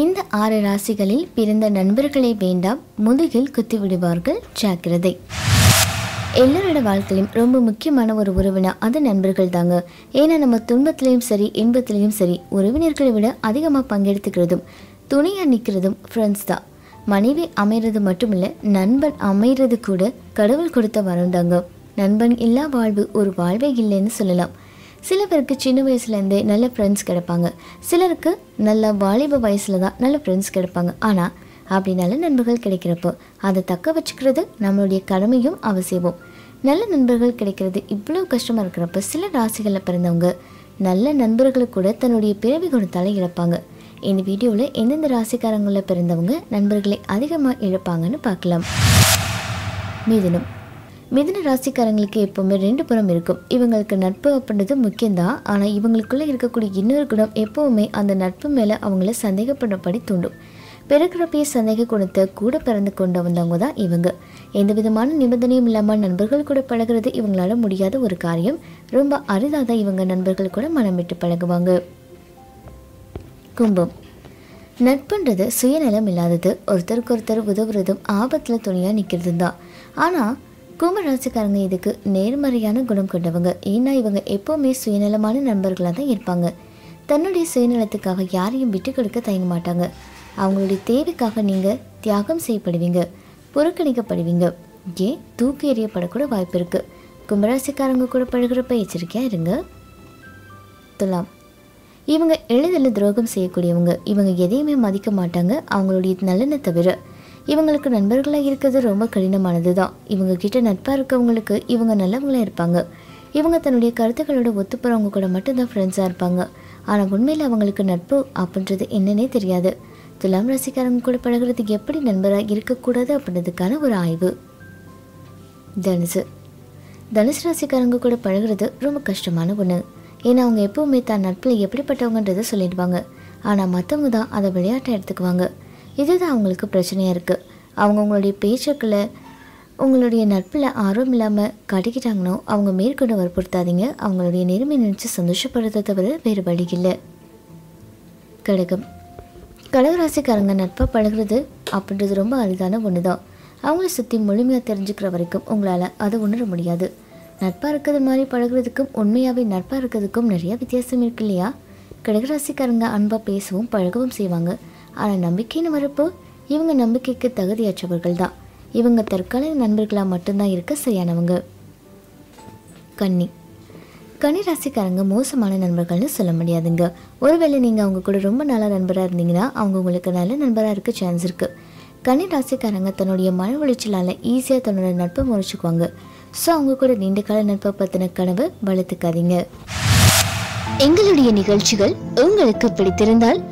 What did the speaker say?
இந்த ஆறு ராசிகளில் பிறந்த நண்பர்களை வேண்டாம் முதுகில் குத்தி விடுவார்கள் ஜாக்கிரதை. எல்லாரோட வாழ்க்கையிலும் ரொம்ப முக்கியமான ஒரு உறவுனா அது நண்பர்கள் தாங்க. ஏன்னா நம்ம துன்பத்திலையும் சரி இன்பத்திலையும் சரி உறவினர்களை விட அதிகமாக பங்கெடுத்துக்கிறதும் துணையாக நிற்கிறதும் ஃப்ரெண்ட்ஸ் தான். மனைவி அமைகிறது மட்டும் இல்லை நண்பன் அமைகிறது கூட கடவுள் கொடுத்த வரம் தாங்க. நண்பன் இல்லா வாழ்வு ஒரு வாழ்வே இல்லைன்னு சொல்லலாம். சில பேருக்கு சின்ன வயசுலேருந்தே நல்ல ஃப்ரெண்ட்ஸ் கிடைப்பாங்க. சிலருக்கு நல்ல வாலிப வயசில் தான் நல்ல ஃப்ரெண்ட்ஸ் கிடைப்பாங்க. ஆனால் அப்படி நல்ல நண்பர்கள் கிடைக்கிறப்போ அதை தக்க வச்சுக்கிறது நம்மளுடைய கடமையும் அவசியமும். நல்ல நண்பர்கள் கிடைக்கிறது இவ்வளோ கஷ்டமாக இருக்கிறப்ப சில ராசிகளில் பிறந்தவங்க நல்ல நண்பர்களை கூட தன்னுடைய பிறவி குணத்தால் இழப்பாங்க. இந்த வீடியோவில் எந்தெந்த ராசிக்காரங்களில் பிறந்தவங்க நண்பர்களை அதிகமாக இழப்பாங்கன்னு பார்க்கலாம். மிதுனம். மிதன ராசிக்காரங்களுக்கு எப்போவுமே ரெண்டு புறம் இருக்கும். இவங்களுக்கு நட்பு அப்படின்றது முக்கியம்தான். ஆனால் இவங்களுக்குள்ளே இருக்கக்கூடிய இன்னொரு குணம் எப்போவுமே அந்த நட்பு மேலே அவங்கள சந்தேகப்படும்படி தூண்டும். பிறக்கிறப்பையே சந்தேக குணத்தை கூட பிறந்து கொண்டு வந்தவங்க தான் இவங்க. எந்த விதமான நிபந்தனையும் இல்லாமல் நண்பர்கள் கூட பழகுறது இவங்களால முடியாத ஒரு காரியம். ரொம்ப அரிதாக தான் இவங்க நண்பர்கள் கூட மனம் விட்டு பழகுவாங்க. கும்பம். நட்புன்றது சுயநலம் இல்லாதது. ஒருத்தருக்கு ஒருத்தர் உதவுறதும் ஆபத்தில் துணியாக நிற்கிறது தான். ஆனால் கும்பராசிக்காரங்க இதுக்கு நேர்மறையான குணம் கொண்டவங்க. ஏன்னா இவங்க எப்போவுமே சுயநலமான நண்பர்களாக தான் இருப்பாங்க. தன்னுடைய சுயநலத்துக்காக யாரையும் விட்டு கொடுக்க தயங்க மாட்டாங்க. அவங்களுடைய தேவைக்காக நீங்கள் தியாகம் செய்யப்படுவீங்க புறக்கணிக்கப்படுவீங்க. ஏன்? தூக்கி எறியப்படக்கூட வாய்ப்பு இருக்குது கும்பராசிக்காரங்க கூட பழகுறப்ப எச்சரிக்கையாக இருங்க. துலாம். இவங்க எளிதில் துரோகம் செய்யக்கூடியவங்க. இவங்க எதையுமே மதிக்க மாட்டாங்க. அவங்களுடைய நலனை தவிர இவங்களுக்கு நண்பர்களாக இருக்கிறது ரொம்ப கடினமானது தான் இவங்க கிட்ட நட்பாக இருக்கவங்களுக்கு இவங்க நல்லவங்களாக இருப்பாங்க. இவங்க தன்னுடைய கருத்துக்களோட போகிறவங்க கூட மட்டும்தான் ஃப்ரெண்ட்ஸாக இருப்பாங்க. ஆனால் உண்மையில் அவங்களுக்கு நட்பு அப்படின்றது என்னன்னே தெரியாது. துலாம் ராசிக்காரங்க கூட பழகுறதுக்கு எப்படி நண்பராக இருக்கக்கூடாது அப்படின்றதுக்கான ஒரு ஆய்வு. தனுசு. தனுசு ராசிக்காரங்க கூட பழகுறது ரொம்ப கஷ்டமான ஒன்று ஏன்னா அவங்க எப்போவுமே தான் நட்பில் எப்படிப்பட்டவங்கன்றதை சொல்லிடுவாங்க. ஆனால் மற்றவங்க தான் அதை விளையாட்டை எடுத்துக்குவாங்க. இதுதான் அவங்களுக்கு பிரச்சனையாக இருக்குது அவங்க உங்களுடைய பேச்சுக்களை உங்களுடைய நட்பில் ஆர்வம் இல்லாமல் காட்டிக்கிட்டாங்கன்னோ அவங்க மேற்கொண்டு வற்புறுத்தாதீங்க. அவங்களுடைய நேர்மை நினச்சி சந்தோஷப்படுறத தவிர வேறு வழி இல்லை. கடகம் கடகராசிக்காரங்க நட்பாக பழகுறது அப்படின்றது ரொம்ப அரிதான ஒன்று தான் அவங்கள சுற்றி முழுமையாக தெரிஞ்சுக்கிற வரைக்கும் உங்களால் அதை உணர முடியாது. நட்பாக இருக்கிறது மாதிரி பழகுறதுக்கும் உண்மையாகவே நட்பாக இருக்கிறதுக்கும் நிறையா வித்தியாசம் இருக்கு இல்லையா? கடகராசிக்காரங்க அன்பாக பேசவும் பழகவும் செய்வாங்க. ஆனால் நம்பிக்கைன்னு வரப்போ இவங்க நம்பிக்கைக்கு தகுதியற்றவர்கள் தான் இவங்க தற்காலிக நண்பர்களாக மட்டும்தான் இருக்க சரியானவங்க. கன்னி. கன்னி ராசிக்காரங்க மோசமான நண்பர்கள்னு சொல்ல முடியாதுங்க. ஒருவேளை நீங்கள் அவங்க கூட ரொம்ப நல்ல நண்பராக இருந்தீங்கன்னா அவங்க உங்களுக்கு நல்ல நண்பராக இருக்க சான்ஸ் இருக்குது கன்னி ராசிக்காரங்க தன்னுடைய மன உளைச்சலால் ஈஸியாக தன்னோட நட்பை முறைச்சிக்குவாங்க. ஸோ அவங்க கூட நீண்ட கால நட்பை பற்றின கனவை வளர்த்துக்காதீங்க. எங்களுடைய நிகழ்ச்சிகள் உங்களுக்கு பிடித்திருந்தால்